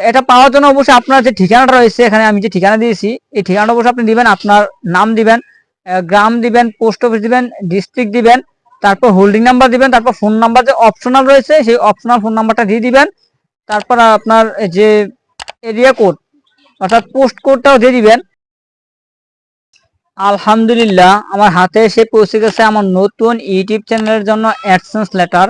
এটা পাওয়ার জন্য অবশ্যই আপনার যে ঠিকানাটা রয়েছে, এখানে আমি যে ঠিকানা দিয়েছি, এই ঠিকানাটা অবশ্যই আপনি দিবেন, আপনার নাম দিবেন গ্রাম দিবেন, পোস্ট অফিস দিবেন, ডিস্ট্রিক্ট দিবেন, তারপর হোল্ডিং নাম্বার দিবেন, তারপর ফোন নাম্বার যে অপশনাল রয়েছে, সেই অপশনাল ফোন নাম্বারটা দিয়ে দিবেন, তারপর আপনার যে এরিয়া কোড অর্থাৎ পোস্ট কোডটাও দিয়ে দিবেন। আলহামদুলিল্লাহ, আমার হাতে এসে পৌঁছে গেছে আমার নতুন ইউটিউব চ্যানেলের জন্য অ্যাডসেন্স লেটার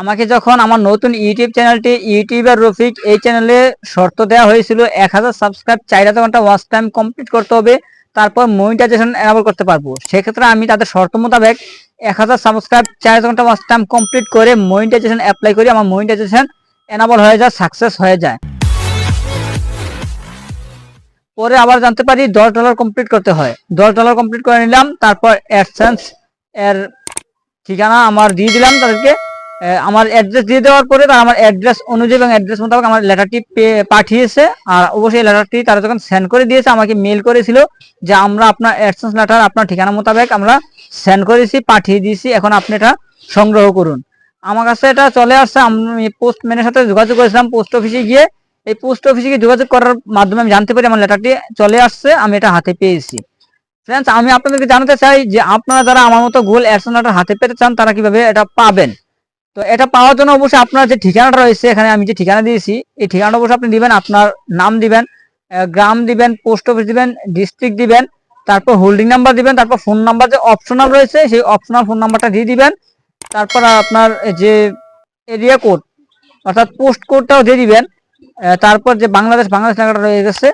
আমাকে যখন আমার নতুন ইউটিউব চ্যানেলটি ইউটিউবার রফিক, এই চ্যানেলে শর্ত দেওয়া হয়েছিল এক হাজার সাবস্ক্রাইব চার হাজার ঘণ্টা ওয়াচ টাইম কমপ্লিট করতে হবে, তারপর মনিটাইজেশন এনাবল করতে পারব। সেক্ষেত্রে আমি তাদের শর্ত মোতাবেক এক হাজার সাবস্ক্রাইব চার হাজার ঘণ্টা ওয়াচ টাইম কমপ্লিট করে মনিটাইজেশন অ্যাপ্লাই করি, আমার মনিটাইজেশন এনাবল হয়ে যায় সাকসেস হয়ে যায়। পরে আবার জানতে পারি দশ ডলার কমপ্লিট করতে হয়। দশ ডলার কমপ্লিট করে নিলাম, তারপর অ্যাডসেন্স এর ঠিকানা আমার দিয়ে দিলাম তাদেরকে। আমার অ্যাড্রেস দিয়ে দেওয়ার পরে তারা আমার অ্যাড্রেস অনুযায়ী এবং অ্যাড্রেস মোতাবেক আমার লেটারটি পাঠিয়েছে। আর অবশ্যই লেটারটি তারা যখন সেন্ড করে দিয়েছে, আমাকে মেল করেছিল যে আমরা আপনার অ্যাডসেন্স লেটার আপনার ঠিকানা মোতাবেক আমরা সেন্ড করেছি, পাঠিয়ে দিয়েছি। এখন আপনি এটা সংগ্রহ করুন। আমার কাছে এটা চলে আসছে। আমি পোস্টম্যানের সাথে যোগাযোগ করেছিলাম পোস্ট অফিসে গিয়ে। এই পোস্ট অফিসে গিয়ে যোগাযোগ করার মাধ্যমে আমি জানতে পারি আমার লেটারটি চলে আসছে, আমি এটা হাতে পেয়েছি। ফ্রেন্ডস আমি আপনাদেরকে জানাতে চাই যে আপনারা যারা আমার মতো গোল অ্যাডসন লেটার হাতে পেতে চান, তারা কীভাবে এটা পাবেন? তো এটা পাওয়ার জন্য অবশ্যই আপনার যে ঠিকানাটা রয়েছে, এখানে আমি যে ঠিকানা দিয়েছি, এই ঠিকানাটা অবশ্যই আপনি দিবেন, আপনার নাম দিবেন গ্রাম দিবেন, পোস্ট অফিস দিবেন ডিস্ট্রিক্ট দিবেন, তারপর হোল্ডিং নাম্বার দিবেন, তারপর ফোন নাম্বার যে অপশনাল রয়েছে, সেই অপশনাল ফোন নাম্বারটা দিয়ে দিবেন, তারপর আপনার যে এরিয়া কোড অর্থাৎ পোস্ট কোডটাও দিয়ে দিবেন তারপর যে বাংলাদেশ বাংলাদেশ লেখাটা রয়ে গেছে।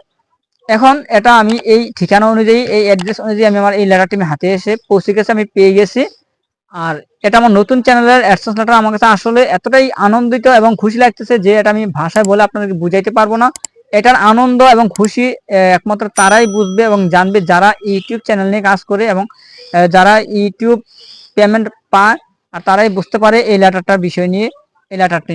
এখন এটা আমি এই ঠিকানা অনুযায়ী, এই অ্যাড্রেস অনুযায়ী আমি আমার এই লেটারটি আমি হাতে এসে পৌঁছে গেছে, আমি পেয়ে গেছি। আর এটা আমার নতুন চ্যানেলের অ্যাডসেন্স লেটার। আমার কাছে আসলে এতটাই আনন্দিত এবং খুশি লাগতেছে যে এটা আমি ভাষায় বলে আপনাদেরকে বুঝাইতে পারব না। এটার আনন্দ এবং খুশি একমাত্র তারাই বুঝবে এবং জানবে যারা ইউটিউব চ্যানেল নিয়ে কাজ করে এবং যারা ইউটিউব পেমেন্ট পায়, আর তারাই বুঝতে পারে এই লেটারটার বিষয় নিয়ে, এই লেটারটি